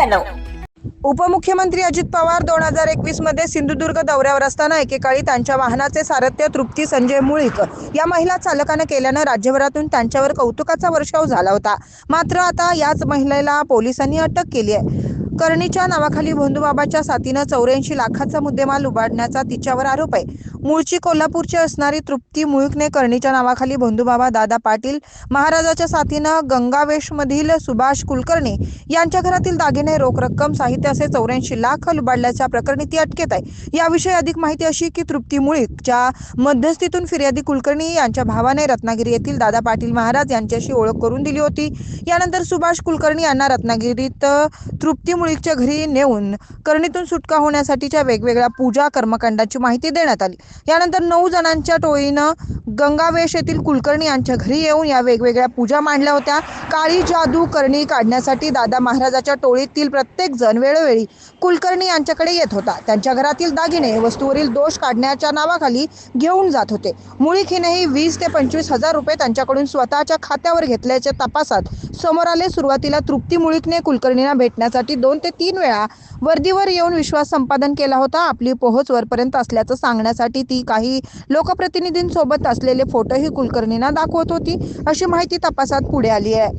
नव्याण्णव उपमुख्यमंत्री अजित पवार दोन हजार एकवीसमध्ये सिंधुदुर्ग दौऱ्यावर असताना एकेकाळी त्यांच्या वाहनाचे सारथ्य तृप्ती संजय मुळीक या महिला चालकानं केल्यानं राज्यभरातून त्यांच्यावर कौतुकाचा वर्षाव झाला होता. मात्र आता याच महिलेला पोलिसांनी अटक केली आहे. करणीच्या नावाखाली भोंदूबाबाच्या साथीनं चौऱ्याऐंशी लाखाचा मुद्देमाल उभारण्याचा तिच्यावर आरोप आहे. मूळची कोल्हापूरची असणारी तृप्ती मुळकने कर्णीच्या नावाखाली भोंदूबाबा दादा पाटील महाराजाच्या साथीनं गंगावेशमधील सुभाष कुलकर्णी यांच्या घरातील दागिने रोख रक्कम साहित्य असे चौऱ्याऐंशी लाख लुबाडल्याच्या प्रकरणी ती अटकेत आहे. याविषयी अधिक माहिती अशी की तृप्ती मुळीकच्या मध्यस्थीतून फिर्यादी कुलकर्णी यांच्या भावाने रत्नागिरी येथील दादा पाटील महाराज यांच्याशी ओळख करून दिली होती. यानंतर सुभाष कुलकर्णी यांना रत्नागिरीत तृप्ती मुळीकच्या घरी नेऊन करणीतून सुटका होण्यासाठीच्या वेगवेगळ्या पूजा कर्मकांडाची माहिती देण्यात आली. यानंतर नऊ जणांच्या टोळीनं गंगावेश येथील कुलकर्णी यांच्या घरी येऊन या वेगवेगळ्या पूजा मांडल्या होत्या. काळी जादू करणी काढण्यासाठी दादा महाराजाच्या टोळीतील प्रत्येक जण वेळोवेळी कुलकर्णी यांच्याकडे येत होता. त्यांच्या घरातील दागिने वस्तूवरील दोष काढण्याच्या नावाखाली घेऊन जात होते. मुळीक हिनेही वीस ते पंचवीस हजार रुपये त्यांच्याकडून स्वतःच्या खात्यावर घेतल्याच्या तपासात समोर आले. सुरुवातीला तृप्ती मुळीकने कुलकर्णींना भेटण्यासाठी दोन ते तीन वेळा वर्दीवर येऊन विश्वास संपादन केला होता. आपली पोहोच वरपर्यंत असल्याचं सांगण्यासाठी ती काही लोकप्रतिनिधींसोबत असलेले फोटोही कुलकर्णींना दाखवत होती. अशी माहिती तपासात पुढे आली आहे.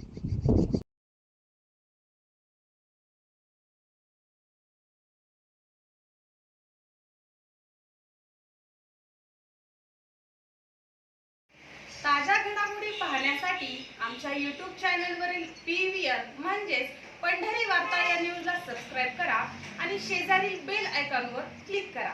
ताज्या घडामोडी पाहण्यासाठी आमच्या यूट्यूब चॅनलवरील पी व्ही आर म्हणजेच पंढरी वार्ता या न्यूजला सबस्क्राईब करा आणि शेजारील बेल आयकॉनवर क्लिक करा.